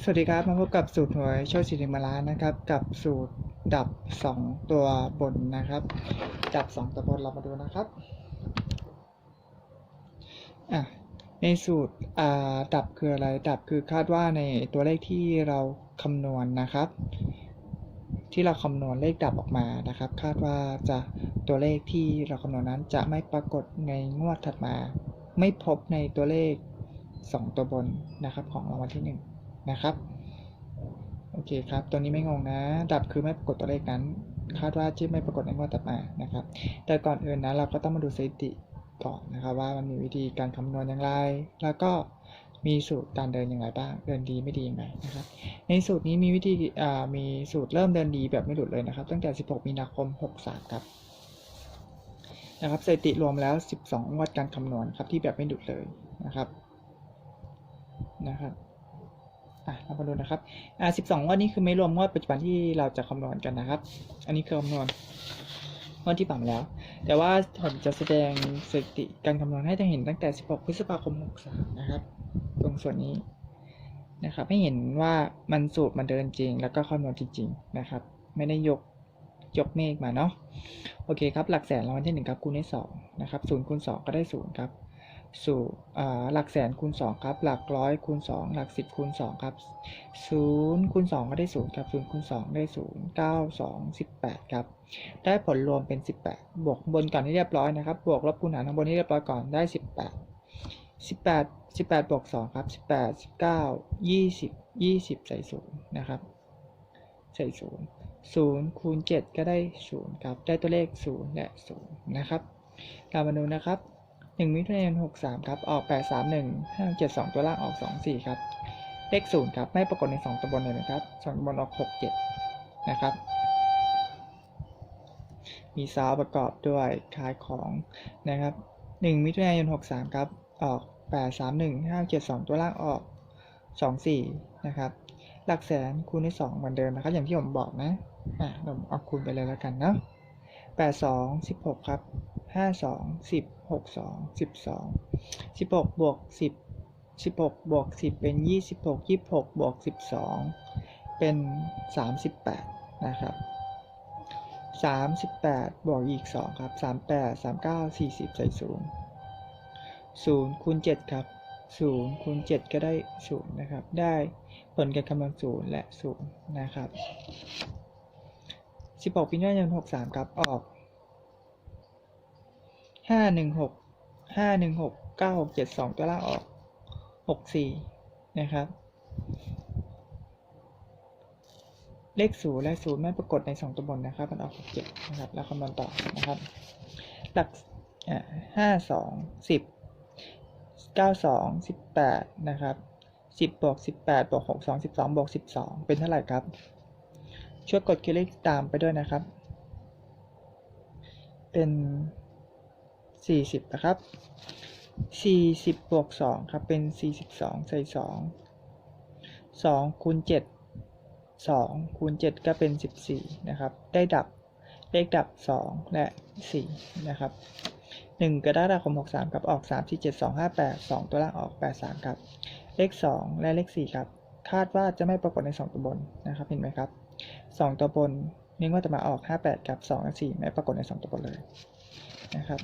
ส วัสดีครับมาพบกับสูตรหวยโชคสิริมาลานะครับ กับสูตรดับ 2 ตัวบนนะครับ ดับ 2 ตัวบนเรามาดูนะครับอะในสูตรอ่าดับคืออะไรดับคือคาดว่าในตัวเลขที่เราคำนวณนะครับ ที่เราคำนวณเลขดับออกมานะครับ คาดว่าจะตัวเลขที่เราคำนวณนั้นจะไม่ปรากฏในงวดถัดมา ไม่พบในตัวเลข 2 ตัวบนนะครับของรางวัลที่ 1 นะครับ โอเคครับ ตัวนี้ไม่งงนะ ดับคือไม่ปรากฏตัวเลขนั้น คาดว่าที่ไม่ปรากฏในงวดถัดมานะครับ แต่ก่อนอื่นนะเราก็ต้องมาดูสถิติก่อนนะครับ ว่ามันมีวิธีการคำนวณอย่างไร แล้วก็มีสูตรการเดินอย่างไรบ้าง เดินดีไม่ดีอย่างไรนะครับ ในสูตรนี้มีวิธีมีสูตรเริ่มเดินดีแบบไม่หลุดเลยนะครับ ตั้งแต่ 16 มีนาคม 63 ครับนะครับสถิติรวมแล้ว 12 งวดการคำนวณครับที่แบบไม่หลุดเลยนะครับนะครับ อะเรามาดูนะครับอ่า12งงวดนี้คือไม่รวมงวดปัจจุบันที่เราจะคำนวณกันนะครับ อันนี้คือคำนวณงวดที่ผ่านมาแล้ว แต่ว่าผมจะแสดงสถิติการคำนวณให้ได้เห็นตั้งแต่ 16 พฤษภาคม 63 นะครับ ตรงส่วนนี้นะครับ ให้เห็นว่ามันสูตรมันเดินจริง แล้วก็คำนวณจริงๆนะครับ ไม่ได้ยกยกเมฆมาเนาะ โอเคครับ หลักแสนรางวัลที่1ครับคูณได้วย2นะครับ0คูณ2ก็ได้0ครับ สู่หลักแสนคูณ2ครับ หลักร้อยคูณ2 หลัก 10คูณ2ครับ0คูณ2ก็ได้0ครับ0คูณ2ได้0 9 2 18ครับ ได้ผลรวมเป็น 18 บวกบนก่อนที่เรียบร้อยนะครับ บวกลบคูณหารข้างบนที่เรียบร้อยก่อนได้ 18 18 18บวก2ครับ18 19 20 20 ใส่0นะครับ ใส่0 0คูณ7ก็ได้ 0 ครับ ได้ตัวเลข 0 และ 0 นะครับ เรามาดูนะครับ 1มิถุนายน63ครับออก 831 572 ตัวล่างออก 24 ครับ เลข 0 ครับ ไม่ปรากฏใน 2ตัวบนเลยนะครับ2ตัวบนออก 67 นะครับ มีซาวประกอบด้วยขายของนะครับ 1มิถุนายน63 ครับ ออก 831 572 ตัวล่างออก 24 นะครับ หลักแสนคูณด้วย2เหมือนเดิมนะครับ อย่างที่ผมบอกนะ อะผมเอาคูณไปเลยแล้วกันเนาะ82 16 ครับ ห้าสองสิบหกสองสิบสองสิบหกบวกสิบสิบหกบวกสิบเป็นยี่สิบหกยี่สิบหกบวกสิบสองเป็นสามสิบแปดนะครับสามสิบแปดบวกอีกสองครับสามแปดสามเก้าสี่สิบใส่ศูนย์ศูนย์คูณเจ็ดครับศูนย์คูณเจ็ดก็ได้ศูนย์นะครับ ได้ผลการคำนวณศูนย์และศูนย์นะครับสิบหกพิจารณาหกสามครับออก ห้าหนึ่งหกห้าหนึ่งหกเก้าหกเจ็ดสองตัวล่างออกหกสี่นะครับ เลขศูนย์และศูนย์ไม่ปรากฏในสองตัวบนนะครับ มันออกหกเจ็ดนะครับ แล้วคำนวณต่อนะครับ หลักห้าสองสิบเก้าสองสิบแปดนะครับสิบบวกสิบแปดบวกหกสองสิบสองบวกสิบสองเป็นเท่าไหร่ครับ ช่วยกดคลิกตามไปด้วยนะครับ เป็น 40นะครับ40บวก2ครับเป็น 42 ใส่ 2 2คูณ7 2คูณ7ก็เป็น 14 นะครับ ได้ดับเลขดับ 2 และ 4 นะครับในหนึ่งกรกฎาษคมหกสามครับออกสามสี่เจ็ดสองห้าแปดสองตัวล่างออกแปดสามครับ เลขสองและเลขสี่ครับ คาดว่าจะไม่ปรากฏในสองตัวบนนะครับ เห็นไหมครับสองตัวบนนี่ว่าจะมาออกห้าแปดกับสองและสี่ไม่ปรากฏในสองตัวบนเลยนะครับ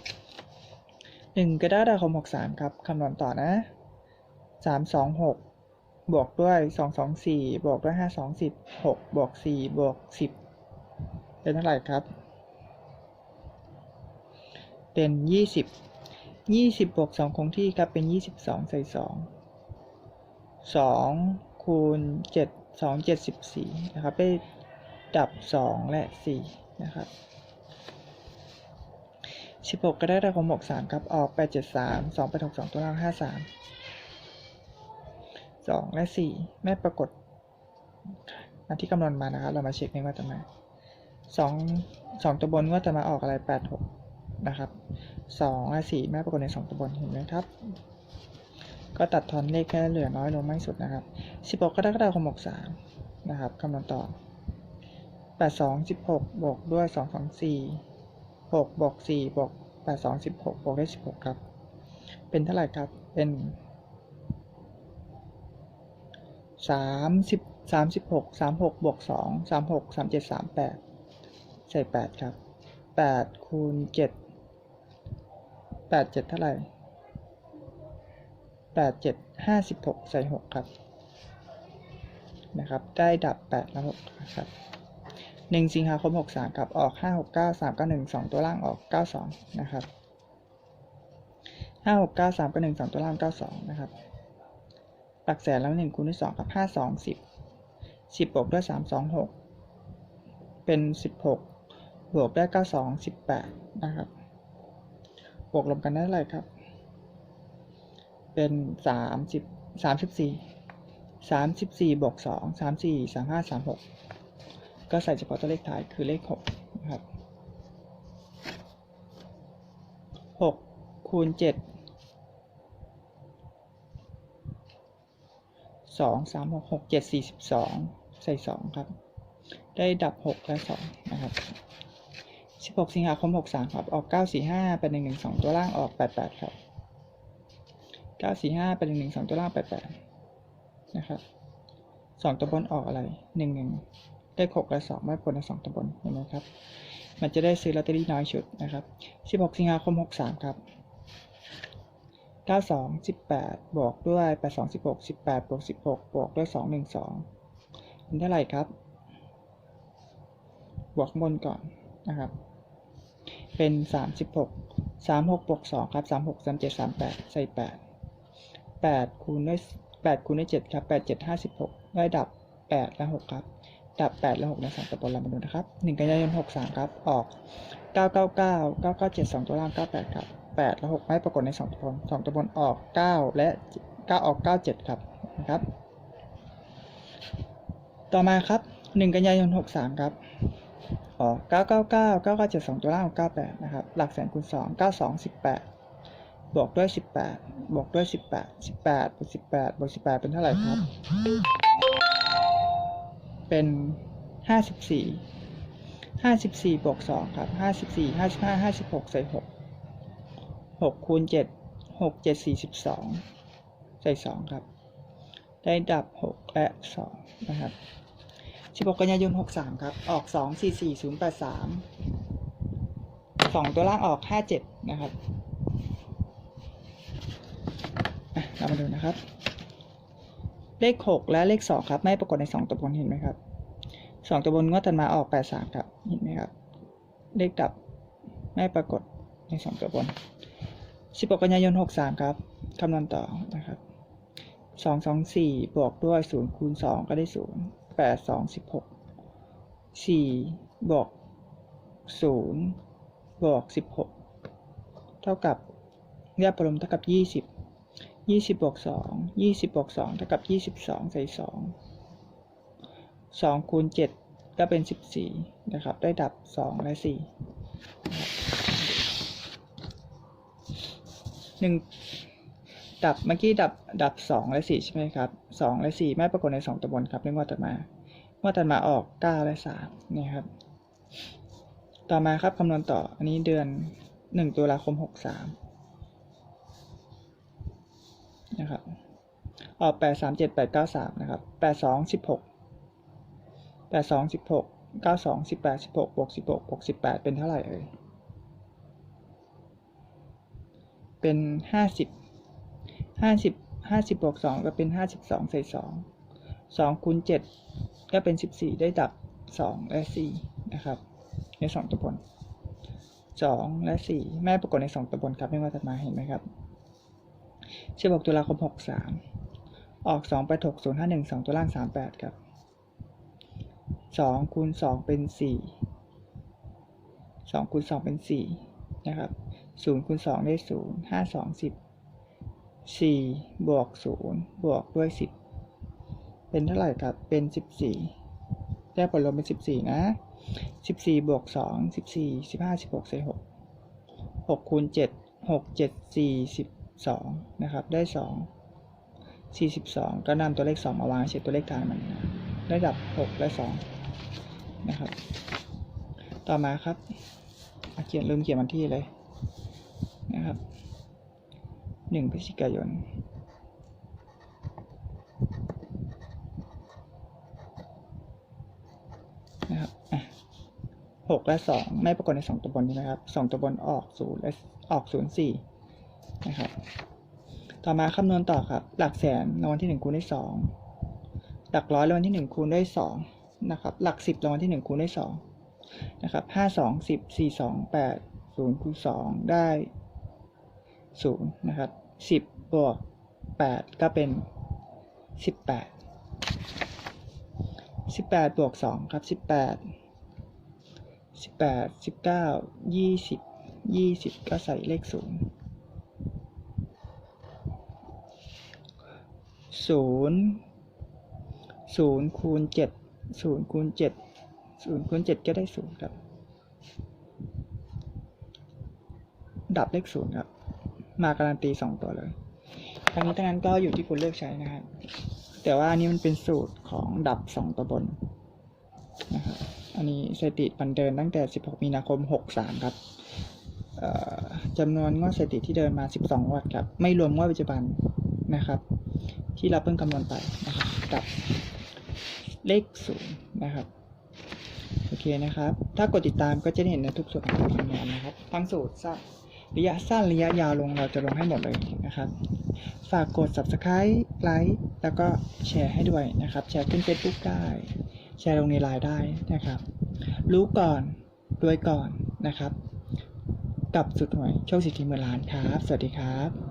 หนึ่งกรกฎาคมหกสามครับคำนวณต่อนะสามสองหกบวกด้วยสองสองสี่บวกด้วยห้าสองสิบหกบวกสี่บวกสิบเป็นเท่าไหร่ครับ เป็นยี่สิบยี่สิบบวกสองคงที่ครับเป็นยี่สิบสองใส่สองสองคูณเจ็ดสองเจ็ดสิบสี่นะครับได้ดับสองและสี่นะครับ สิบหกก็ได้ได้ของหกสามครับ ออกแปดเจ็ดสามสองแปดหกสองตัวล่างห้าสามสองและสี่ไม่ปรากฏอันที่คำนวณมานะครับ เรามาเช็คในว่าจะมาสองสองตัวบนว่าจะมาออกอะไรแปดหกนะครับสองและสี่แม่ปรากฏในสองตัวบนเห็นไหมครับ ก็ตัดทอนเลขแค่เหลือน้อยลงไม่สุดนะครับสิบหกกรกฎาคมหกสามนะครับคำนวณต่อแปดสองสิบหกบวกด้วยสองสองสี่ หกบวกสี่บวกแปดสองสิบหกบวกได้สิบหกครับ เป็นเท่าไหร่ครับ เป็นสามสิบสามสิบหกสามหกบวกสองสามหกสามเจ็ดสามแปดใส่แปดครับแปดคูณเจ็ดแปดเจ็ดเท่าไหร่แปดเจ็ดห้าสิบหกใส่หกครับ นะครับ ได้ดับแปดและหกครับ หนึ่งสิงหาคมหกสามครับออกห้าหกเก้าสามเก้าหนึ่งสองตัวล่างออกเก้าสองนะครับห้าหกเก้าสามเก้าหนึ่งสองตัวล่างเก้าสองนะครับหลักแสนแล้วหนึ่งคูณด้วยสองครับห้าสองสิบสิบบวกด้วยสามสองหกเป็นสิบหกบวกได้เก้าสองสิบแปดนะครับบวกรวมกันได้เท่าไหร่ครับ เป็นสามสิบสามสิบสี่สามสิบสี่บวกสองสามสี่สามห้าสามหก ก็ใส่เฉพาะตัวเลขท้ายคือเลขหกนะครับหกคูณเจ็ดสองสามหกหกเจ็ดสี่สิบสองใส่สองครับ ได้ดับหกและสองนะครับ 16 สิงหาคม 63 ครับ ออก 945 เป็น112 ตัวล่างออก 88 ครับ 945 เป็น 112 ตัวล่าง 88 นะครับ 2 ตัวบนออกอะไร 11 ได้6และ2ไม่ผลใน2ตัวบนเห็นไหมครับ มันจะได้ซื้อลอตเตอรี่น้อยชุดนะครับ16สิงหาคม63ครับ92 18บแปดบวกด้วย82 16 18บหกสิบแปดบวก16บหกบวกด้วย2 12เป็นเท่าไหร่ครับ บวกข้างบนก่อนนะครับ เป็นสามสิบหกสามหกบวกสองครับสามหกสามเจ็ดสามแปดใส่แปดแปดคูณด้วยแปดคูณด้วยเจ็ดครับแปดเจ็ดห้าสิบหกได้ดับแปดและหกครับ ดับแปดและหกในสามตัวบนเรามาดูนะครับหนึ่งกันยายนหกสามครับ ออกเก้าเก้าเก้าเก้าเก้าเจ็ดสองตัวล่างเก้าแปดครับแปดและหกไม่ปรากฏในสองตัวบนสองตัวบนออกเก้าและเก้าออกเก้าเจ็ดครับนะครับ ต่อมาครับหนึ่งกันยายนหกสามครับออก999 9972ตัวล่างของ98นะครับ หลักแสนคูณ2 92 18บวกด้วย 18 บวกด้วย 18 18บวก18บวก18 เป็นเท่าไหร่ครับ เป็น54 54บวก2ครับ54 55 56ใส่6 6คูณ7 6 7 42ใส่2ครับ ได้ดับ6และ2นะครับ16กันยายน63ครับ ออก2 4 4 0 8 3 2ตัวล่างออก57นะครับเรามาดูนะครับ เลข 6 และเลข 2 ครับ ไม่ปรากฏใน 2 ตัวบนเห็นไหมครับ 2 ตัวบนงวดตันมาออก 83 ครับ เห็นไหมครับ เลขดับไม่ปรากฏใน 2 ตัวบน 16 กันยายน 63 ครับคำนวณต่อนะครับ2 2 4 บวกด้วย 0 คูณ 2 ก็ได้0แปดสองสิบหกสี่บวกศูนย์บวกสิบหกเท่ากับแยกปรมเท่ากับยี่สิบ ยี่สิบบวกสองยี่สิบบวกสองเท่ากับยี่สิบสองใส่สองสองคูณเจ็ดก็เป็นสิบสี่นะครับ ได้ดับสองและสี่หนึ่งดับเมื่อกี้ดับดับสองและสี่ใช่ไหมครับสองและสี่ไม่ปรากฏในสองตัวบนครับในงวดต่อมางวดต่อมาออกเก้าและสามนี่ครับ ต่อมาครับคำนวณต่ออันนี้เดือนหนึ่งตุลาคมหกสาม นะครับออกแปดสามเจ็ดแปดเก้าสามนะครับแปดสองสิบหกแปดสองสิบหกเก้าสองสิบแปดสิบหกบวกสิบหกบวกสิบแปดเป็นเท่าไหร่เอ่ยเป็นห้าสิบห้าสิบห้าสิบบวกสองก็เป็นห้าสิบสองใส่สองสองคูณเจ็ดก็เป็นสิบสี่ได้ดับสองและสี่นะครับในสองตัวบนสองและสี่แม่ปรากฏในสองตัวบนครับไม่ว่าถัดมาเห็นไหมครับ สิบหกตุลาคมหกสามออกสองไปถกศูนย์ห้าหนึ่งสองตัวล่างสามแปดครับสองคูณสองเป็นสี่สองคูณสองเป็นสี่นะครับศูนย์คูณสองได้ศูนย์ห้าสองสิบสี่บวกศูนย์บวกด้วยสิบเป็นเท่าไหร่ครับ เป็นสิบสี่ได้ผลรวมเป็นสิบสี่นะสิบสี่บวกสองสิบสี่สิบห้าสิบหกใส่หกหกคูณเจ็ดหก เจ็ดสี่สิบสองนะครับได้สองสี่สิบสองก็นำตัวเลขสองมาวางเช็ดตัวเลขฐานมันนะได้ดับหกและสองนะครับ ต่อมาครับอะเขียนลืมเขียนวันที่เลยนะครับหนึ่งพฤศจิกายนนะครับหกและสองไม่ปรากฏในสองตัวบนใช่ไหมครับสองตัวบนออกศูนย์และออกศูนย์สี่ นะครับ ต่อมาคำนวณต่อครับ หลักแสนรางวัลที่หนึ่งคูณด้วยสองหลักร้อยรางวัลที่หนึ่งคูณด้วยสองนะครับ หลักสิบรางวัลที่หนึ่งคูณด้วยสองนะครับห้าสองสิบสี่สองแปดศูนย์คูณสองได้ศูนย์นะครับสิบบวกแปดก็เป็นสิบแปดสิบแปดบวกสองครับสิบแปดสิบแปดสิบเก้ายี่สิบยี่สิบก็ใส่เลขศูนย์ ศูนย์ศูนย์คูณเจ็ดศูนย์คูณเจ็ดศูนย์คูณเจ็ดก็ได้ศูนย์ครับ ดับเลขศูนย์ครับ มาการันตีสองตัวเลยทั้งนี้ทั้งนั้นก็อยู่ที่คุณเลือกใช้นะครับ แต่ว่าอันนี้มันเป็นสูตรของดับสองตัวบนนะครับอันนี้สถิติบันเดินตั้งแต่ 16 มีนาคม 63 ครับจำนวนงวดสถิติที่เดินมา 12 งวดครับ ไม่รวมงวดปัจจุบันนะครับ ที่เราเพิ่งคำนวณไปนะครับกับเลขศูนย์นะครับโอเคนะครับ ถ้ากดติดตามก็จะได้เห็นในทุกส่วนของการทำงานนะครับ ทั้งสูตรสั้นระยะสั้นระยะยาวลงเราจะลงให้หมดเลยนะครับ ฝากกด subscribe ไลค์แล้วก็แชร์ให้ด้วยนะครับ แชร์ขึ้น Facebook ได้ แชร์ลงในไลน์ได้นะครับ รู้ก่อนรวยก่อนนะครับ กับสุดหน่วยโชคสิทธิเมืองล้านครับ สวัสดีครับ